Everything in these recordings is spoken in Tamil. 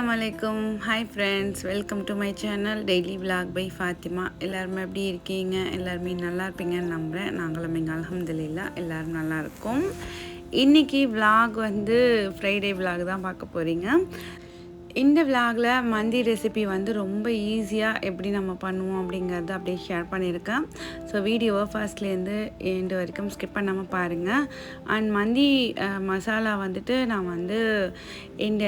அஸ்ஸலாமு hi friends welcome to my channel daily vlog by Fatima எல்லாருமே எப்படி இருக்கீங்க? எல்லாருமே நல்லா இருப்பீங்கன்னு நம்புகிறேன் நாங்களும் இங்கே அலமதுல்லா எல்லோரும் நல்லாயிருக்கும் இன்றைக்கி விலாக் வந்து ஃப்ரைடே விலாக் தான் பார்க்க போகிறீங்க இந்த விலாகில் மந்தி ரெசிபி வந்து ரொம்ப ஈஸியாக எப்படி நம்ம பண்ணுவோம் அப்படிங்கிறத அப்படியே ஷேர் பண்ணியிருக்கேன். ஸோ வீடியோவை ஃபர்ஸ்ட்லேருந்து எண்டு வரைக்கும் ஸ்கிப் பண்ணாமல் பாருங்கள் அண்ட் மந்தி மசாலா வந்துட்டு நான் வந்து இந்த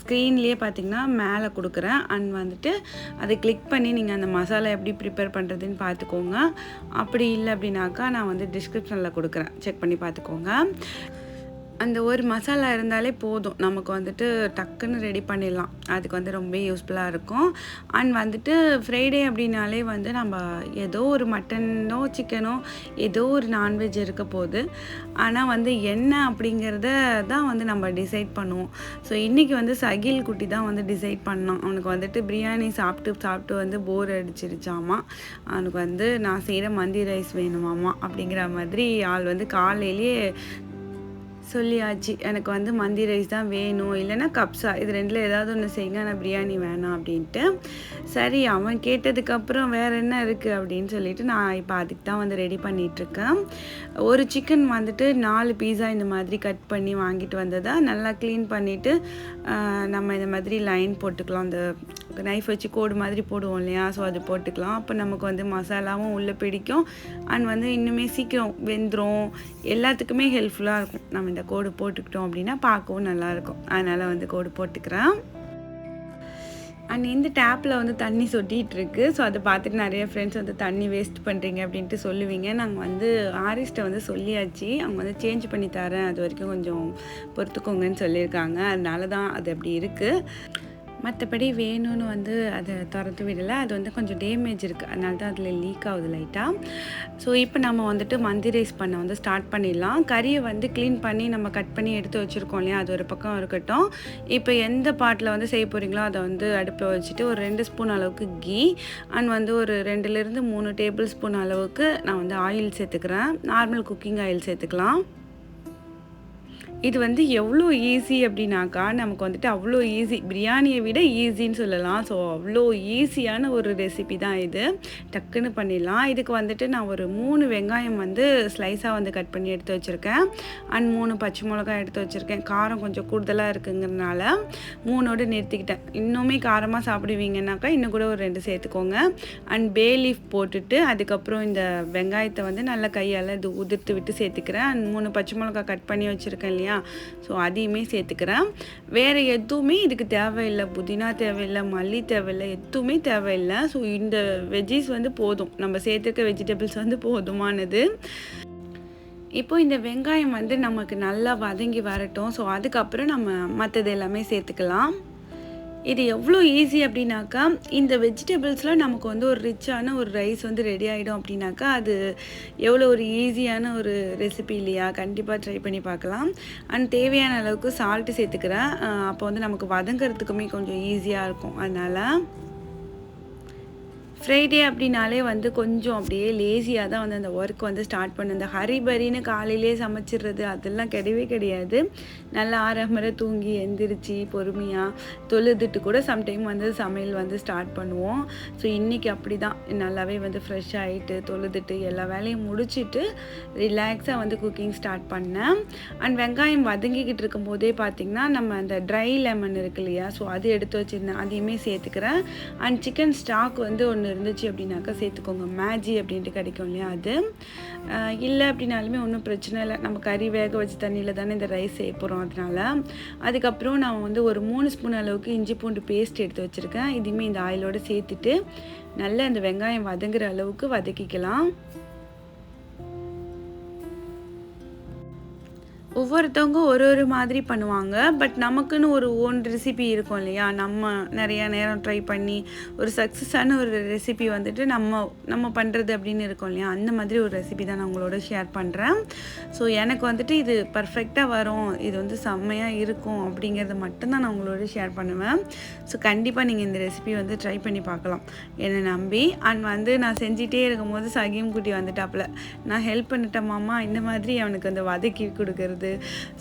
ஸ்க்ரீன்லேயே பார்த்தீங்கன்னா மேலே கொடுக்குறேன். அண்ட் வந்துட்டு அதை கிளிக் பண்ணி நீங்கள் அந்த மசாலா எப்படி ப்ரிப்பேர் பண்ணுறதுன்னு பார்த்துக்கோங்க அப்படி இல்லை அப்படின்னாக்கா நான் வந்து டிஸ்கிரிப்ஷனில் கொடுக்குறேன். செக் பண்ணி பார்த்துக்கோங்க அந்த ஒரு மசாலா இருந்தாலே போதும். நமக்கு வந்துட்டு டக்குன்னு ரெடி பண்ணிடலாம். அதுக்கு வந்து ரொம்ப யூஸ்ஃபுல்லாக இருக்கும். அண்ட் வந்துட்டு ஃப்ரைடே அப்படின்னாலே வந்து நம்ம ஏதோ ஒரு மட்டனோ சிக்கனோ ஏதோ ஒரு நான்வெஜ் இருக்க போகுது. ஆனால் வந்து என்ன அப்படிங்கிறத தான் வந்து நம்ம டிசைட் பண்ணுவோம். ஸோ இன்றைக்கி வந்து சகில் குட்டி தான் வந்து டிசைட் பண்ணான். அவனுக்கு வந்துட்டு பிரியாணி சாப்பிட்டு சாப்பிட்டு வந்து போர் அடிச்சிருச்சாமா. அவனுக்கு வந்து நான் செய்கிற மந்தி ரைஸ் வேணுமாமா அப்படிங்கிற மாதிரி ஆள் வந்து காலையிலேயே சொல்லியாச்சு எனக்கு வந்து மந்தி ரைஸ் தான் வேணும். இல்லைன்னா கப்ஸா இது ரெண்டில் ஏதாவது ஒன்று செய்யுங்க நான் பிரியாணி வேணாம் அப்படின்ட்டு. சரி அவன் கேட்டதுக்கப்புறம் வேறு என்ன இருக்குது அப்படின்னு சொல்லிட்டு நான் இப்போ அதுக்கு தான் வந்து ரெடி பண்ணிகிட்ருக்கேன் ஒரு சிக்கன் வந்துட்டு நாலு பீஸா இந்த மாதிரி கட் பண்ணி வாங்கிட்டு வந்ததா நல்லா க்ளீன் பண்ணிவிட்டு நம்ம இந்த மாதிரி லைன் போட்டுக்கலாம் அந்த நைஃப் வச்சு கோடு மாதிரி போடுவோம் இல்லையா? ஸோ அது போட்டுக்கலாம். அப்போ நமக்கு வந்து மசாலாவும் உள்ளே பிடிக்கும். அண்ட் வந்து இன்னுமே சீக்கிரம் வெந்துடும் எல்லாத்துக்குமே ஹெல்ப்ஃபுல்லாக இருக்கும். நம்ம இந்த கோடு போட்டுக்கிட்டோம் அப்படின்னா பார்க்கவும் நல்லாயிருக்கும் அதனால் வந்து கோடு போட்டுக்கிறேன். அண்ட் இந்த டேப்பில் வந்து தண்ணி சொட்டிகிட்டு இருக்கு. ஸோ அதை பார்த்துட்டு நிறைய ஃப்ரெண்ட்ஸ் வந்து தண்ணி வேஸ்ட் பண்ணுறீங்க அப்படின்ட்டு சொல்லுவீங்க. நாங்கள் வந்து ஆரிஸ்ட்டை வந்து சொல்லியாச்சு. அவங்க வந்து சேஞ்ச் பண்ணி தரேன். அது வரைக்கும் கொஞ்சம் பொறுத்துக்கோங்கன்னு சொல்லியிருக்காங்க. அதனால தான் அது அப்படி இருக்குது மற்றபடி வேணும்னு வந்து அதை திறந்து விடலை. அது வந்து கொஞ்சம் டேமேஜ் இருக்குது அதனால தான் அதில் லீக் ஆகுது லைட்டாக ஸோ இப்போ நம்ம வந்துட்டு மந்தி ரைஸ் பண்ண வந்து ஸ்டார்ட் பண்ணிடலாம். கறியை வந்து க்ளீன் பண்ணி நம்ம கட் பண்ணி எடுத்து வச்சுருக்கோம் இல்லையா? அது ஒரு பக்கம் இருக்கட்டும். இப்போ எந்த பாட்டில் வந்து செய்ய போகிறீங்களோ அதை வந்து அடுப்பில் வச்சுட்டு ஒரு ரெண்டு ஸ்பூன் அளவுக்கு கீ அண்ட் வந்து ஒரு ரெண்டுலேருந்து மூணு டேபிள் ஸ்பூன் அளவுக்கு நான் வந்து ஆயில் சேர்த்துக்கிறேன். நார்மல் குக்கிங் ஆயில் சேர்த்துக்கலாம். இது வந்து எவ்வளோ ஈஸி அப்படின்னாக்கா நமக்கு வந்துட்டு அவ்வளோ ஈஸி பிரியாணியை விட ஈஸின்னு சொல்லலாம். ஸோ அவ்வளோ ஈஸியான ஒரு ரெசிபி தான் இது. டக்குன்னு பண்ணிடலாம். இதுக்கு வந்துட்டு நான் ஒரு மூணு வெங்காயம் வந்து ஸ்லைஸாக வந்து கட் பண்ணி எடுத்து வச்சுருக்கேன். அண்ட் மூணு பச்சை மிளகாய் எடுத்து வச்சுருக்கேன். காரம் கொஞ்சம் கூடுதலாக இருக்குங்கிறதுனால மூணோடு நிறுத்திக்கிட்டேன். இன்னுமே காரமாக சாப்பிடுவீங்கன்னாக்கா இன்னும் கூட ஒரு ரெண்டு சேர்த்துக்கோங்க. அண்ட் பே லீஃப் போட்டுட்டு அதுக்கப்புறம் இந்த வெங்காயத்தை வந்து நல்லா கையால் இது உதிர்த்து விட்டு சேர்த்துக்கிறேன். அண்ட் மூணு பச்சை மிளகாய் கட் பண்ணி வச்சுருக்கேன் இல்லையா? ஸோ அதையுமே சேர்த்துக்கிறேன். வேறு எதுவுமே இதுக்கு தேவையில்லை. புதினா தேவையில்லை மல்லி தேவையில்லை எதுவுமே தேவையில்லை. ஸோ இந்த வெஜ்ஜீஸ் வந்து போதும். நம்ம சேர்த்துருக்க வெஜிடபிள்ஸ் வந்து போதுமானது. இப்போ இந்த வெங்காயம் வந்து நமக்கு நல்லா வதங்கி வரட்டும். ஸோ அதுக்கப்புறம் நம்ம மற்றது எல்லாமே சேர்த்துக்கலாம். இது எவ்வளோ ஈஸி அப்படின்னாக்கா இந்த வெஜிடபிள்ஸ்லாம் நமக்கு வந்து ஒரு ரிச்சான ஒரு ரைஸ் வந்து ரெடி ஆகிடும் அப்படின்னாக்கா அது எவ்வளோ ஒரு ஈஸியான ஒரு ரெசிபி இல்லையா? கண்டிப்பாக ட்ரை பண்ணி பார்க்கலாம். அண்ட் தேவையான அளவுக்கு சால்ட்டு சேர்த்துக்கிறேன். அப்போ வந்து நமக்கு வதங்கிறதுக்குமே கொஞ்சம் ஈஸியாக இருக்கும். அதனால் ஃப்ரைடே அப்படின்னாலே வந்து கொஞ்சம் அப்படியே லேசியாக தான் வந்து அந்த ஒர்க் வந்து ஸ்டார்ட் பண்ணு இந்த ஹரிபரின்னு காலையிலே சமைச்சிடுறது அதெல்லாம் கிடையவே கிடையாது. நல்லா ஆரம்பரை தூங்கி எந்திரிச்சு பொறுமையாக தொழுதுட்டு கூட சம்டைம் வந்து சமையல் வந்து ஸ்டார்ட் பண்ணுவோம். ஸோ இன்றைக்கி அப்படி தான் நல்லாவே வந்து ஃப்ரெஷ் ஆகிட்டு தொழுதுட்டு எல்லா வேலையும் முடிச்சுட்டு ரிலாக்ஸாக வந்து குக்கிங் ஸ்டார்ட் பண்ணேன். அண்ட் வெங்காயம் வதங்கிக்கிட்டு இருக்கும்போதே பார்த்திங்கன்னா நம்ம அந்த ட்ரை லெமன் இருக்கு இல்லையா? ஸோ அது எடுத்து வச்சுருந்தேன். அதையுமே சேர்த்துக்கிறேன். அண்ட் சிக்கன் ஸ்டாக் வந்து ஒன்று இருந்துச்சு அப்படின்னாக்கா சேர்த்துக்கோங்க. மேஜி அப்படின்ட்டு கிடைக்கும் இல்லையா அது? இல்லை அப்படின்னாலுமே ஒன்றும் பிரச்சனை இல்லை. நம்ம கறி வேக வச்சு தண்ணியில் தானே இந்த ரைஸ் செய்ய போகிறோம் அதனால. அதுக்கப்புறம் நான் வந்து ஒரு மூணு ஸ்பூன் அளவுக்கு இஞ்சி பூண்டு பேஸ்ட் எடுத்து வச்சுருக்கேன். இதையுமே இந்த ஆயிலோடு சேர்த்துட்டு நல்லா அந்த வெங்காயம் வதங்குற அளவுக்கு வதக்கிக்கலாம். ஒவ்வொருத்தவங்க ஒரு ஒரு மாதிரி பண்ணுவாங்க. பட் நமக்குன்னு ஒரு ஓன் ரெசிபி இருக்கும் இல்லையா? நம்ம நிறையா நேரம் ட்ரை பண்ணி ஒரு சக்ஸஸான ஒரு ரெசிபி வந்துட்டு நம்ம நம்ம பண்ணுறது அப்படின்னு இருக்கும் இல்லையா? அந்த மாதிரி ஒரு ரெசிபி தான் நான் உங்களோட ஷேர் பண்ணுறேன் ஸோ எனக்கு வந்துட்டு இது பர்ஃபெக்டாக வரும். இது வந்து செம்மையாக இருக்கும் அப்படிங்கிறத மட்டும்தான் நான் உங்களோட ஷேர் பண்ணுவேன். ஸோ கண்டிப்பாக நீங்கள் இந்த ரெசிபி வந்து ட்ரை பண்ணி பார்க்கலாம். என்னை நம்பி. அண்ட் வந்து நான் செஞ்சிட்டே இருக்கும்போது சகிம் குட்டி வந்துட்டாப்புல. நான் ஹெல்ப் பண்ணிட்டேன் மாமா இந்த மாதிரி அவனுக்கு அந்த வதக்கி கொடுக்கறது போகிறது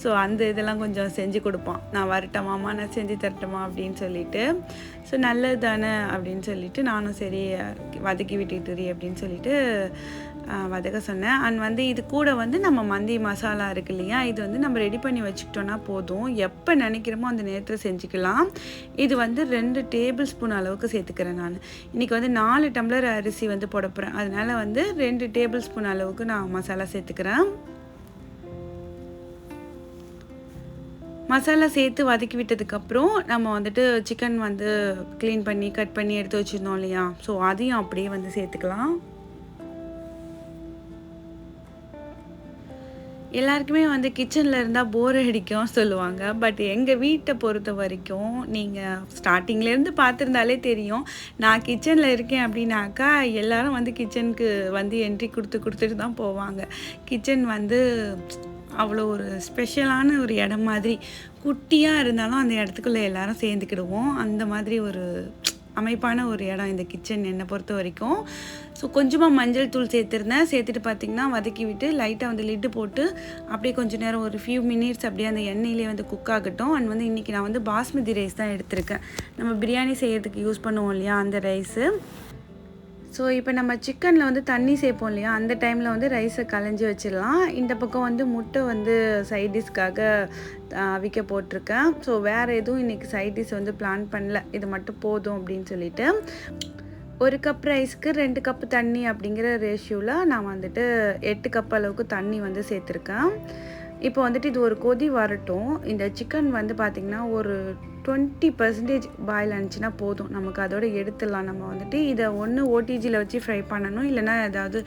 ஸோ அந்த இதெல்லாம் கொஞ்சம் செஞ்சு கொடுப்பான் நான் வரட்டமாமா நான் செஞ்சு தரட்டுமா? அப்படின்னு சொல்லிட்டு. ஸோ நல்லது தானே அப்படின்னு சொல்லிட்டு நானும் சரி வதக்கி விட்டுட்டுரி அப்படின்னு சொல்லிட்டு வதக்க சொன்னேன். அண்ட் வந்து இது கூட வந்து நம்ம மந்தி மசாலா இருக்கு இல்லையா? இது வந்து நம்ம ரெடி பண்ணி வச்சுக்கிட்டோன்னா போதும். எப்போ நினைக்கிறோமோ அந்த நேரத்தில் செஞ்சுக்கலாம். இது வந்து ரெண்டு டேபிள் ஸ்பூன் அளவுக்கு சேர்த்துக்கிறேன் நான். இன்றைக்கி வந்து நாலு டம்ளர் அரிசி வந்து போட போகிறேன் அதனால வந்து ரெண்டு டேபிள் ஸ்பூன் அளவுக்கு நான் மசாலா சேர்த்துக்கிறேன். மசாலா சேர்த்து வதக்கி விட்டதுக்கப்புறம் நம்ம வந்துட்டு சிக்கன் வந்து க்ளீன் பண்ணி கட் பண்ணி எடுத்து வச்சுருந்தோம் இல்லையா? ஸோ அதையும் அப்படியே வந்து சேர்த்துக்கலாம். எல்லாருக்குமே வந்து கிச்சனில் இருந்தால் போர் அடிக்கும் சொல்லுவாங்க. பட் எங்கள் வீட்டை பொறுத்த வரைக்கும் நீங்கள் ஸ்டார்டிங்லேருந்து பார்த்துருந்தாலே தெரியும். நான் கிச்சனில் இருக்கேன் அப்படின்னாக்கா எல்லாரும் வந்து கிச்சனுக்கு வந்து என்ட்ரி கொடுத்து கொடுத்துட்டு தான் போவாங்க. கிச்சன் வந்து அவ்வளோ ஒரு ஸ்பெஷலான ஒரு இடம் மாதிரி. குட்டியாக இருந்தாலும் அந்த இடத்துக்குள்ளே எல்லாரும் சேர்ந்துக்கிடுவோம். அந்த மாதிரி ஒரு அமைப்பான ஒரு இடம் இந்த கிச்சன் என்னை பொறுத்த வரைக்கும். ஸோ கொஞ்சமாக மஞ்சள் தூள் சேர்த்துருந்தேன். சேர்த்துட்டு பார்த்திங்கன்னா வதக்கி விட்டு லைட்டாக வந்து லிட்டு போட்டு அப்படியே கொஞ்ச நேரம் ஒரு ஃபியூ மினிட்ஸ் அப்படியே அந்த எண்ணெயிலே வந்து குக் ஆகட்டும். அண்ட் வந்து இன்றைக்கி நான் வந்து பாஸ்மதி ரைஸ் தான் எடுத்திருக்கேன். நம்ம பிரியாணி செய்கிறதுக்கு யூஸ் பண்ணுவோம் இல்லையா அந்த ரைஸு ஸோ இப்போ நம்ம சிக்கனில் வந்து தண்ணி சேர்ப்போம் இல்லையா? அந்த டைமில் வந்து ரைஸை களைஞ்சி வச்சிடலாம். இந்த பக்கம் வந்து முட்டை வந்து சைட் டிஷ்க்காக அவிக்க போட்டிருக்கேன். ஸோ வேறு எதுவும் இன்றைக்கி சைட் டிஷ் வந்து பிளான் பண்ணல. இது மட்டும் போதும் அப்படின்னு சொல்லிட்டு ஒரு கப் ரைஸ்க்கு ரெண்டு கப்பு தண்ணி அப்படிங்கிற ரேஷியோவில் நான் வந்துட்டு எட்டு கப் அளவுக்கு தண்ணி வந்து சேர்த்துருக்கேன். இப்போ வந்துட்டு இது ஒரு கொதி வரட்டும். இந்த சிக்கன் வந்து பார்த்திங்கன்னா ஒரு டுவெண்ட்டி பர்சன்டேஜ் பாயில் ஆனிச்சுன்னா போதும். நமக்கு அதோட எடுத்துடலாம். நம்ம வந்துட்டு இதை ஒன்று ஓடிஜியில் வச்சு ஃப்ரை பண்ணணும். இல்லைன்னா ஏதாவது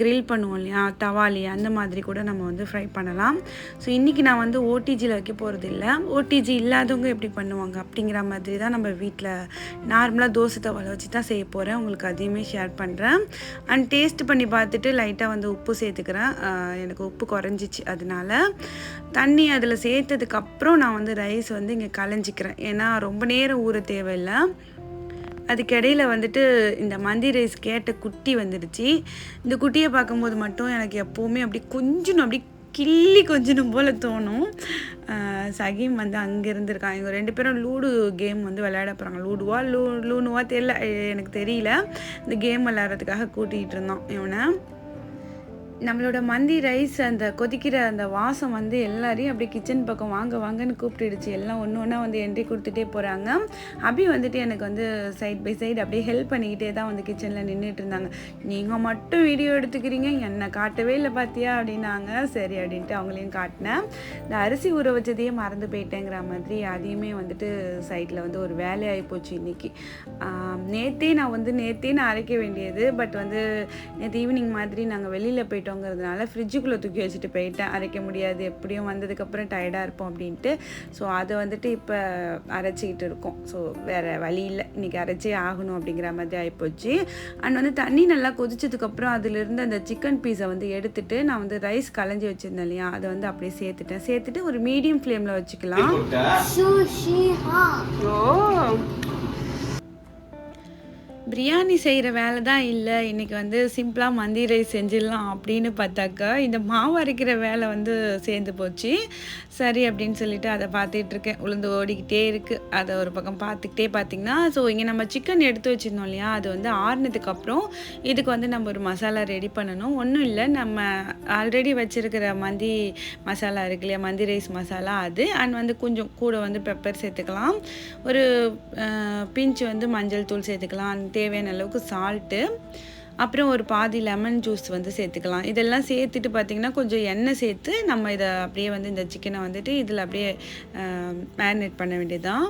க்ரில் பண்ணுவோம் இல்லையா? தவாலி அந்த மாதிரி கூட நம்ம வந்து ஃப்ரை பண்ணலாம். ஸோ இன்றைக்கி நான் வந்து ஓடிஜியில் வைக்க போகிறது இல்லை. ஓடிஜி இல்லாதவங்க எப்படி பண்ணுவாங்க அப்படிங்கிற மாதிரி தான் நம்ம வீட்டில் நார்மலாக தோசை தவாலை வச்சு தான் செய்ய போகிறேன் உங்களுக்கு அதையுமே ஷேர் பண்ணுறேன் அண்ட் டேஸ்ட் பண்ணி பார்த்துட்டு லைட்டாக வந்து உப்பு சேர்த்துக்கிறேன். எனக்கு உப்பு குறைஞ்சிச்சு. அதனால தண்ணி அதில் சேர்த்ததுக்கப்புறம் நான் வந்து ரைஸ் வந்து இங்கே வச்சுக்கிறேன் ஏன்னா ரொம்ப நேரம் ஊற தேவையில்லை. அதுக்கிடையில் வந்துட்டு இந்த மந்தி ரைஸ் கேட்ட குட்டி வந்துடுச்சு. இந்த குட்டியை பார்க்கும்போது மட்டும் எனக்கு எப்போவுமே அப்படி கொஞ்சம் அப்படி கிள்ளி கொஞ்சணும் போல் தோணும். சகிம் சகீம் வந்து அங்கே இருந்திருக்காங்க இவங்க ரெண்டு பேரும் லூடு கேம் வந்து விளையாட போகிறாங்க லூடுவா லூ லூனுவா தெரியல எனக்கு தெரியல. இந்த கேம் விளையாடுறதுக்காக கூட்டிகிட்டு இருந்தோம் இவனை. நம்மளோட மந்தி ரைஸ் அந்த கொதிக்கிற அந்த வாசம் வந்து எல்லாரையும் அப்படியே கிச்சன் பக்கம் வாங்க வாங்கன்னு கூப்பிட்டுடுச்சு. எல்லாம் ஒன்று ஒன்றா வந்து என்ட்ரி கொடுத்துட்டே போகிறாங்க அபி வந்துட்டு எனக்கு வந்து சைட் பை சைடு அப்படியே ஹெல்ப் பண்ணிக்கிட்டே தான் வந்து கிச்சனில் நின்றுட்டு இருந்தாங்க. நீங்கள் மட்டும் வீடியோ எடுத்துக்கிறீங்க என்னை காட்டவே இல்லை பார்த்தியா அப்படின்னாங்க. சரி அப்படின்ட்டு அவங்களையும் காட்டினேன். இந்த அரிசி ஊற வச்சதையே மறந்து போயிட்டேங்கிற மாதிரி அதையுமே வந்துட்டு சைட்டில் வந்து ஒரு வேலையாகி போச்சு இன்றைக்கி நேற்றே நான் வந்து நேற்றே நான் அரைக்க வேண்டியது பட் வந்து நேற்று ஈவினிங் மாதிரி நாங்கள் வெளியில் போயிட்டு போயிட்டோங்கிறதுனால ஃப்ரிட்ஜுக்குள்ளே தூக்கி வச்சுட்டு போயிட்டேன். அரைக்க முடியாது. எப்படியும் வந்ததுக்கப்புறம் டயர்டாக இருப்போம் அப்படின்ட்டு. ஸோ அதை வந்துட்டு இப்போ அரைச்சிக்கிட்டு இருக்கோம். ஸோ வேறு வழி இல்லை. இன்றைக்கி அரைச்சே ஆகணும் அப்படிங்கிற மாதிரி ஆகிப்போச்சு அண்ட் வந்து தண்ணி நல்லா கொதிச்சதுக்கப்புறம் அதிலிருந்து அந்த சிக்கன் பீஸை வந்து எடுத்துட்டு நான் வந்து ரைஸ் களைஞ்சி வச்சுருந்தேன் இல்லையா? அதை வந்து அப்படியே சேர்த்துட்டேன். சேர்த்துட்டு ஒரு மீடியம் ஃப்ளேமில் வச்சுக்கலாம். ஓ பிரியாணி செய்கிற வேலை தான் இல்லை. இன்றைக்கி வந்து சிம்பிளாக மந்தி ரைஸ் செஞ்சிடலாம் அப்படின்னு பார்த்தாக்கா இந்த மாவு அரைக்கிற வேலை வந்து சேர்ந்து போச்சு. சரி அப்படின்னு சொல்லிட்டு அதை பார்த்துட்ருக்கேன் உளுந்து ஓடிக்கிட்டே இருக்குது அதை ஒரு பக்கம் பார்த்துக்கிட்டே பார்த்தீங்கன்னா ஸோ இங்கே நம்ம சிக்கன் எடுத்து வச்சுருந்தோம் இல்லையா? அது வந்து ஆறுனதுக்கு அப்புறம் இதுக்கு வந்து நம்ம ஒரு மசாலா ரெடி பண்ணணும். ஒன்றும் இல்லை நம்ம ஆல்ரெடி வச்சுருக்கிற மந்தி மசாலா இருக்கு இல்லையா? மந்தி ரைஸ் மசாலா அது. அண்ட் வந்து கொஞ்சம் கூட வந்து பெப்பர் சேர்த்துக்கலாம். ஒரு பிஞ்ச் வந்து மஞ்சள் தூள் சேர்த்துக்கலாம். தேவையான அளவுக்கு சால்ட்டு அப்புறம் ஒரு பாதி லெமன் ஜூஸ் வந்து சேர்த்துக்கலாம். இதெல்லாம் சேர்த்துட்டு பார்த்திங்கன்னா கொஞ்சம் எண்ணெய் சேர்த்து நம்ம இதை அப்படியே வந்து இந்த சிக்கனை வந்துட்டு இதில் அப்படியே மேரினேட் பண்ண வேண்டியதுதான்.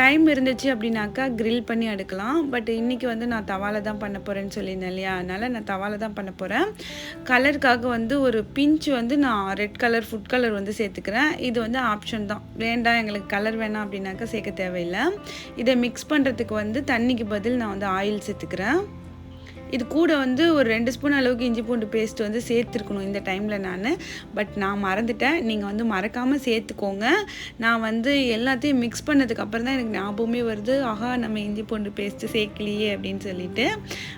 டைம் இருந்துச்சு அப்படின்னாக்கா க்ரில் பண்ணி எடுக்கலாம் பட் இன்றைக்கி வந்து நான் தவால தான் பண்ண போகிறேன்னு சொல்லியிருந்தேன் இல்லையா? அதனால் நான் தவால தான் பண்ண போகிறேன் கலருக்காக வந்து ஒரு பிஞ்ச் வந்து நான் ரெட் கலர் ஃபுட் கலர் வந்து சேர்த்துக்கிறேன். இது வந்து ஆப்ஷன் தான். வேண்டாம் எங்களுக்கு கலர் வேணாம் அப்படின்னாக்கா சேர்க்க தேவையில்லை. இதை மிக்ஸ் பண்ணுறதுக்கு வந்து தண்ணிக்கு பதில் நான் வந்து ஆயில் சேர்த்துக்கிறேன். இது கூட வந்து ஒரு ரெண்டு ஸ்பூன் அளவுக்கு இஞ்சி பூண்டு பேஸ்ட் வந்து சேர்த்துருக்கணும் இந்த டைமில் நான். பட் நான் மறந்துட்டேன். நீங்கள் வந்து மறக்காமல் சேர்த்துக்கோங்க. நான் வந்து எல்லாத்தையும் மிக்ஸ் பண்ணதுக்கப்புறம் தான் எனக்கு ஞாபகமே வருது. ஆஹா நம்ம இஞ்சி பூண்டு பேஸ்ட்டு சேர்க்கலையே அப்படின்னு சொல்லிட்டு.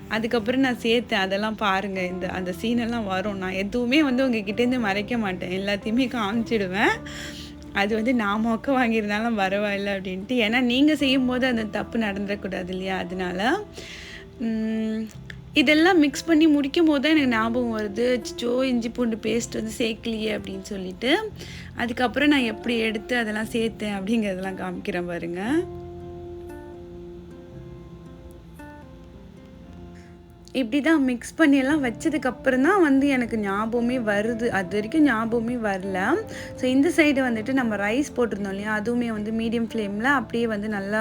அதுக்கப்புறம் நான் சேர்த்தேன். அதெல்லாம் பாருங்கள் இந்த அந்த சீனெல்லாம் வரும். நான் எதுவுமே வந்து உங்ககிட்டேருந்து மறைக்க மாட்டேன். எல்லாத்தையுமே காமிச்சிடுவேன். அது வந்து நான் மொக்க வாங்கியிருந்தாலும் பரவாயில்ல அப்படின்ட்டு. ஏன்னா நீங்கள் செய்யும்போது அந்த தப்பு நடந்துடக்கூடாது இல்லையா? அதனால இதெல்லாம் மிக்ஸ் பண்ணி முடிக்கும் போது தான் எனக்கு ஞாபகம் வருது. ஜோ இஞ்சி பூண்டு பேஸ்ட் வந்து சேர்க்கலையே அப்படின்னு சொல்லிட்டு. அதுக்கப்புறம் நான் எப்படி எடுத்து அதெல்லாம் சேர்த்தேன் அப்படிங்கிறதெல்லாம் காமிக்கிறேன் பாருங்கள் இப்படி தான் மிக்ஸ் பண்ணியெல்லாம் வச்சதுக்கப்புறம் தான் வந்து எனக்கு ஞாபகமே வருது. அது வரைக்கும் ஞாபகமே வரல. ஸோ இந்த சைடு வந்துட்டு நம்ம ரைஸ் போட்டிருந்தோம் இல்லையா? அதுவுமே வந்து மீடியம் ஃப்ளேமில் அப்படியே வந்து நல்லா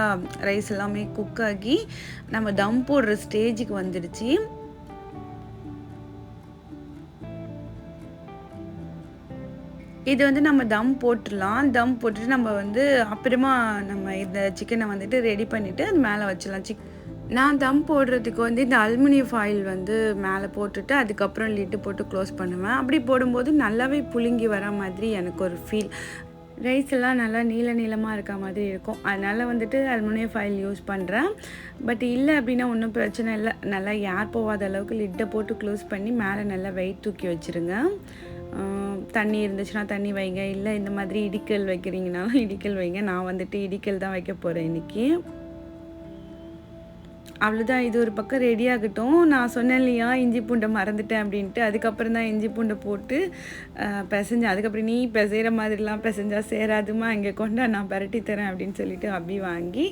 ரைஸ் எல்லாமே குக் ஆகி நம்ம தம் போடுற ஸ்டேஜுக்கு வந்துடுச்சு. இது வந்து நம்ம தம் போட்டுடலாம். தம் போட்டுட்டு நம்ம வந்து அப்புறமா நம்ம இந்த சிக்கனை வந்துட்டு ரெடி பண்ணிவிட்டு அது மேலே வச்சிடலாம். சிக் நான் தம் போடுறதுக்கு வந்து இந்த அலுமினியம் ஃபாயில் வந்து மேலே போட்டுட்டு அதுக்கப்புறம் லிட்டு போட்டு க்ளோஸ் பண்ணுவேன். அப்படி போடும்போது நல்லாவே புழுங்கி வர மாதிரி எனக்கு ஒரு ஃபீல் ரைஸ் எல்லாம் நல்லா நீள நீளமாக இருக்க மாதிரி இருக்கும். அதனால் வந்துட்டு அலுமினியம் ஃபாயில் யூஸ் பண்ணுறேன் பட் இல்லை அப்படின்னா ஒன்றும் பிரச்சனை இல்லை. நல்லா யார் போகாத அளவுக்கு லிட்டை போட்டு க்ளோஸ் பண்ணி மேலே நல்லா வெயிட் தூக்கி வச்சுருங்க. தண்ணி இருந்துச்சுன்னா தண்ணி வைங்க. இல்லை இந்த மாதிரி இடிக்கல் வைக்கிறீங்கனாலும் இடிக்கல் வைங்க. நான் வந்துட்டு இடிக்கல் தான் வைக்க போகிறேன் இன்றைக்கி அவ்வளோதான் இது ஒரு பக்கம் ரெடி ஆகட்டும். நான் சொன்னேன் இல்லையா இஞ்சி பூண்டை மறந்துட்டேன் அப்படின்ட்டு. அதுக்கப்புறம் தான் இஞ்சி பூண்டை போட்டு ஆஹ், பிசைஞ்சேன். அதுக்கப்புறம் நீ பிசைகிற மாதிரிலாம் பிசைஞ்சா சேராதுமா? இங்கே கொண்டா நான் பரட்டி தரேன் அப்படின்னு சொல்லிட்டு அப்படி வாங்கி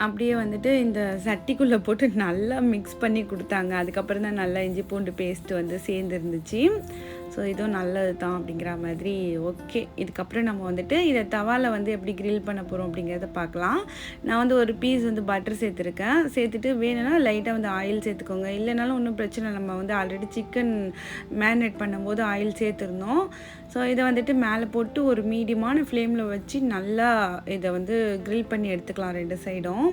அப்படியே வந்துட்டு இந்த சட்டிக்குள்ளே போட்டு நல்லா மிக்ஸ் பண்ணி கொடுத்தாங்க. அதுக்கப்புறம் தான் நல்லா இஞ்சி பூண்டு பேஸ்ட் வந்து சேர்ந்துருந்துச்சு. ஸோ இதுவும் நல்லது தான் அப்படிங்கிற மாதிரி ஓகே இதுக்கப்புறம் நம்ம வந்துட்டு இதை தவாவில் வந்து எப்படி க்ரில் பண்ண போகிறோம் அப்படிங்கிறத பார்க்கலாம். நான் வந்து ஒரு பீஸ் வந்து பட்டர் சேர்த்துருக்கேன். சேர்த்துட்டு வேணும்னா லைட்டாக வந்து ஆயில் சேர்த்துக்கோங்க. இல்லைனாலும் ஒன்றும் பிரச்சனை இல்லை. நம்ம வந்து ஆல்ரெடி சிக்கன் மேரினேட் பண்ணும்போது ஆயில் சேர்த்துருந்தோம். ஸோ இதை வந்துட்டு மேலே போட்டு ஒரு மீடியமான ஃப்ளேமில் வச்சு நல்லா இதை வந்து க்ரில் பண்ணி எடுத்துக்கலாம் ரெண்டு சைடும்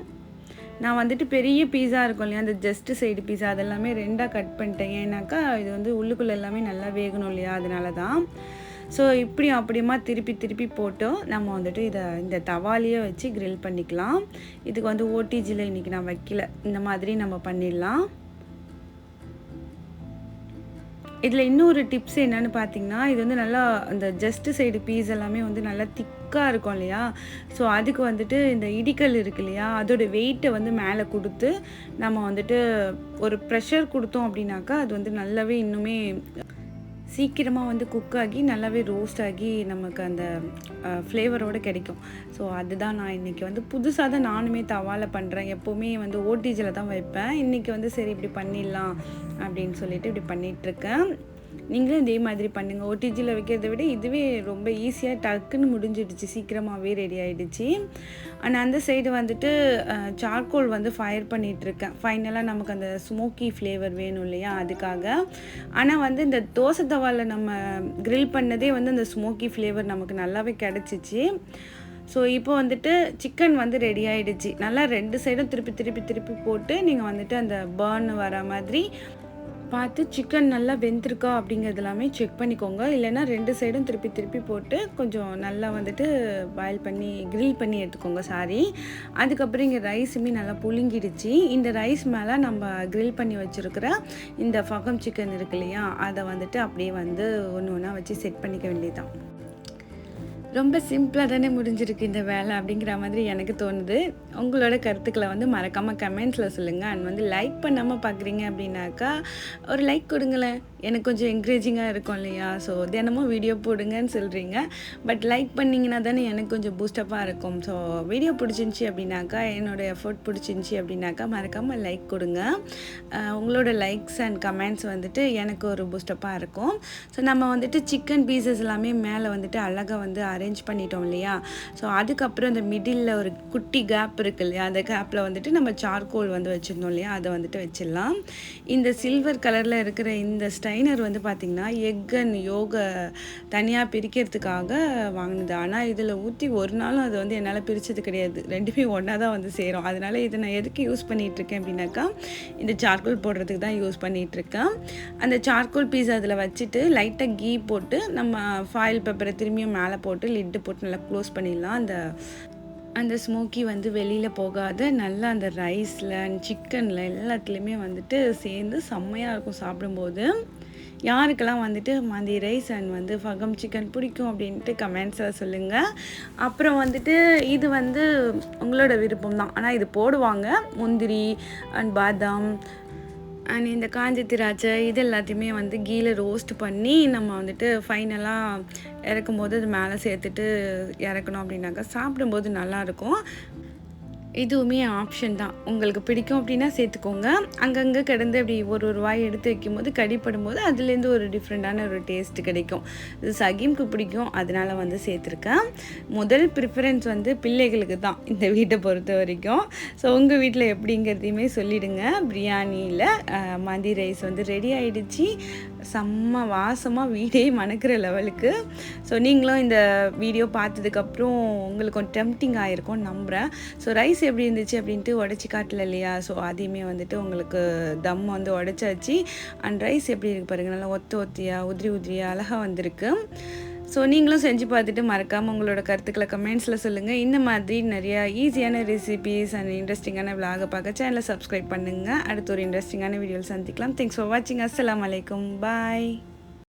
நான் வந்துட்டு பெரிய பீஸா இருக்கும் இல்லையா அந்த ஜஸ்ட் சைடு பீஸா அதெல்லாமே ரெண்டாக கட் பண்ணிட்டேன். ஏன்னாக்கா இது வந்து உள்ளுக்குள்ளே எல்லாமே நல்லா வேகணும் இல்லையா அதனால தான் ஸோ இப்படியும் அப்படியுமா திருப்பி திருப்பி போட்டு நம்ம வந்துட்டு இதை இந்த தவாலியே வச்சு கிரில் பண்ணிக்கலாம். இதுக்கு வந்து ஓடிஜியில் இன்றைக்கி நான் வைக்கல. இந்த மாதிரி நம்ம பண்ணிடலாம். இதில் இன்னொரு டிப்ஸ் என்னென்னு பார்த்தீங்கன்னா இது வந்து நல்லா அந்த ஜஸ்ட் சைடு பீஸ் எல்லாமே வந்து நல்லா திக் தொக்காக இருக்கும் இல்லையா? ஸோ அதுக்கு வந்துட்டு இந்த இடிக்கல் இருக்கு இல்லையா? அதோட வெயிட்டை வந்து மேலே கொடுத்து நம்ம வந்துட்டு ஒரு ப்ரெஷர் கொடுத்தோம் அப்படின்னாக்கா அது வந்து நல்லாவே இன்னுமே சீக்கிரமாக வந்து குக் ஆகி நல்லாவே ரோஸ்ட் ஆகி நமக்கு அந்த ஃப்ளேவரோடு கிடைக்கும். ஸோ அதுதான் நான் இன்றைக்கி வந்து புதுசாக தான் நானுமே தவாவில் பண்ணுறேன் எப்போவுமே வந்து ஓடிஜியில் தான் வைப்பேன். இன்றைக்கி வந்து சரி இப்படி பண்ணிடலாம் அப்படின்னு சொல்லிட்டு இப்படி பண்ணிகிட்ருக்கேன் நீங்களும் இதே மாதிரி பண்ணுங்கள் ஓடிஜியில் வைக்கிறத விட இதுவே ரொம்ப ஈஸியாக டக்குன்னு முடிஞ்சிடுச்சு. சீக்கிரமாகவே ரெடி ஆகிடுச்சு அண்ட் அந்த சைடு வந்துட்டு சார்கோல் வந்து ஃபயர் பண்ணிகிட்ருக்கேன் ஃபைனலாக நமக்கு அந்த ஸ்மோக்கி ஃப்ளேவர் வேணும் இல்லையா? அதுக்காக. ஆனால் வந்து இந்த தோசை தவாவில் நம்ம க்ரில் பண்ணதே வந்து அந்த ஸ்மோக்கி ஃப்ளேவர் நமக்கு நல்லாவே கிடச்சிச்சு. ஸோ இப்போ வந்துட்டு சிக்கன் வந்து ரெடி ஆகிடுச்சு நல்லா ரெண்டு சைடும் திருப்பி திருப்பி திருப்பி போட்டு நீங்கள் வந்துட்டு அந்த பேர்னு வர மாதிரி பார்த்து சிக்கன் நல்லா வெந்திருக்கா அப்படிங்கிறது எல்லாமே செக் பண்ணிக்கோங்க. இல்லைன்னா ரெண்டு சைடும் திருப்பி திருப்பி போட்டு கொஞ்சம் நல்லா வந்துட்டு பாயில் பண்ணி கிரில் பண்ணி எடுத்துக்கோங்க சாரி அதுக்கப்புறம் இங்கே ரைஸுமே நல்லா புழுங்கிடுச்சு. இந்த ரைஸ் மேலே நம்ம கிரில் பண்ணி வச்சுருக்கிற இந்த ஃபகம் சிக்கன் இருக்கு இல்லையா அதை வந்துட்டு அப்படியே வந்து ஒன்று ஒன்றா வச்சு செட் பண்ணிக்க வேண்டியதுதான். ரொம்ப சிம்பிளாக தானே முடிஞ்சிருக்கு இந்த வேலை அப்படிங்கிற மாதிரி எனக்கு தோணுது. உங்களோட கருத்துக்களை வந்து மறக்காமல் கமெண்ட்ஸில் சொல்லுங்கள் அண்ட் வந்து லைக் பண்ணாமல் பார்க்குறீங்க அப்படின்னாக்கா ஒரு லைக் கொடுங்களேன். எனக்கு கொஞ்சம் என்கரேஜிங்காக இருக்கும் இல்லையா? ஸோ தினமும் வீடியோ போடுங்கன்னு சொல்கிறீங்க பட் லைக் பண்ணிங்கன்னா தானே எனக்கு கொஞ்சம் பூஸ்டப்பாக இருக்கும். ஸோ வீடியோ பிடிச்சிருந்துச்சி அப்படின்னாக்கா என்னோடய எஃபோர்ட் பிடிச்சிருந்துச்சி அப்படின்னாக்கா மறக்காமல் லைக் கொடுங்க. உங்களோட லைக்ஸ் அண்ட் கமெண்ட்ஸ் வந்துட்டு எனக்கு ஒரு பூஸ்டப்பாக இருக்கும். ஸோ நம்ம வந்துட்டு சிக்கன் பீசஸ் எல்லாமே மேலே வந்துட்டு அழகாக வந்து அரை அரேஞ்ச் பண்ணிட்டோம் இல்லையா? ஸோ அதுக்கப்புறம் அந்த மிடில் ஒரு குட்டி கேப் இருக்கு இல்லையா? அந்த கேப்பில் வந்துட்டு நம்ம சார்கோல் வந்து வச்சுருந்தோம் இல்லையா? அதை வந்துட்டு வச்சிடலாம். இந்த சில்வர் கலரில் இருக்கிற இந்த ஸ்டைனர் வந்து பார்த்திங்கன்னா எக் அண்ட் யோக தனியாக பிரிக்கிறதுக்காக வாங்கினது. ஆனால் இதில் ஊற்றி ஒரு நாளும் அது வந்து என்னால் பிரித்தது கிடையாது. ரெண்டுமே ஒன்றா தான் வந்து சேரும். அதனால் இதை நான் எதுக்கு யூஸ் பண்ணிகிட்ருக்கேன் அப்படின்னாக்கா இந்த சார்கோல் போடுறதுக்கு தான் யூஸ் பண்ணிகிட்ருக்கேன் அந்த சார்கோல் பீஸ் அதில் வச்சுட்டு லைட்டாக கீ போட்டு நம்ம ஃபாயில் பேப்பரை திரும்பியும் மேலே போட்டு லிட்டு போட்டு நல்லா க்ளோஸ் பண்ணிடலாம். அந்த அந்த ஸ்மோக்கி வந்து வெளியில் போகாத. நல்லா அந்த ரைஸில் சிக்கனில் எல்லாத்துலேயுமே வந்துட்டு சேர்ந்து செம்மையாக இருக்கும் சாப்பிடும்போது. யாருக்கெல்லாம் வந்துட்டு மந்தி ரைஸ் அண்ட் வந்து ஃபகம் சிக்கன் பிடிக்கும் அப்படின்ட்டு கமெண்ட்ஸில் சொல்லுங்கள் அப்புறம் வந்துட்டு இது வந்து உங்களோட விருப்பம் தான் ஆனால் இது போடுவாங்க. முந்திரி அண்ட் பாதாம் அண்ட் இந்த காஞ்ச திராட்சை இது எல்லாத்தையுமே வந்து கீழே ரோஸ்ட் பண்ணி நம்ம வந்துட்டு ஃபைனலாக இறக்கும்போது அது மேலே சேர்த்துட்டு இறக்கணும் அப்படின்னாக்கா சாப்பிடும்போது நல்லாயிருக்கும் இதுவுமே ஆப்ஷன் தான். உங்களுக்கு பிடிக்கும் அப்படின்னா சேர்த்துக்கோங்க. அங்கங்கே கிடந்து அப்படி ஒரு ஒரு வாய் எடுத்து வைக்கும்போது கடிப்படும் போது அதுலேருந்து ஒரு டிஃப்ரெண்ட்டான ஒரு டேஸ்ட் கிடைக்கும். இது சகீம்க்கு பிடிக்கும். அதனால வந்து சேர்த்துருக்கேன். முதல் ப்ரிஃபரன்ஸ் வந்து பிள்ளைகளுக்கு தான். இந்த வீட்டை பொறுத்த வரைக்கும். ஸோ உங்கள் வீட்டில் எப்படிங்கிறதையுமே சொல்லிவிடுங்க பிரியாணியில் மந்தி ரைஸ் வந்து ரெடி ஆகிடுச்சு செம்ம வாசமாக வீடே மணக்கிற லெவலுக்கு. ஸோ நீங்களும் இந்த வீடியோ பார்த்ததுக்கப்புறம் உங்களுக்கு கொஞ்சம் டெம்டிங் ஆகிருக்கும் நம்புகிறேன் ஸோ ரைஸ் எப்படி இருந்துச்சு அப்படின்ட்டு உடச்சி காட்டல இல்லையா? ஸோ அதையுமே வந்துட்டு உங்களுக்கு தம் வந்து உடச்சாச்சு. அண்ட் ரைஸ் எப்படி இருக்கு பாருங்கள் நல்லா ஒத்த ஒத்தியாக உதிரி உதிரியாக அழகாக வந்திருக்கு. ஸோ நீங்களும் செஞ்சு பார்த்துட்டு மறக்காமல் உங்களோட கருத்துக்களை கமெண்ட்ஸில் சொல்லுங்கள் இந்த மாதிரி நிறையா ஈஸியான ரெசிபீஸ் அண்ட் இன்ட்ரெஸ்டிங்கான விலாகை பார்க்க சேனலை சப்ஸ்கிரைப் பண்ணுங்கள் அடுத்த ஒரு இன்ட்ரெஸ்டிங்கான வீடியோவில் சந்திக்கலாம். தேங்க்ஸ் ஃபார் வாட்சிங் அஸ்லாம் வலைக்கம் பாய்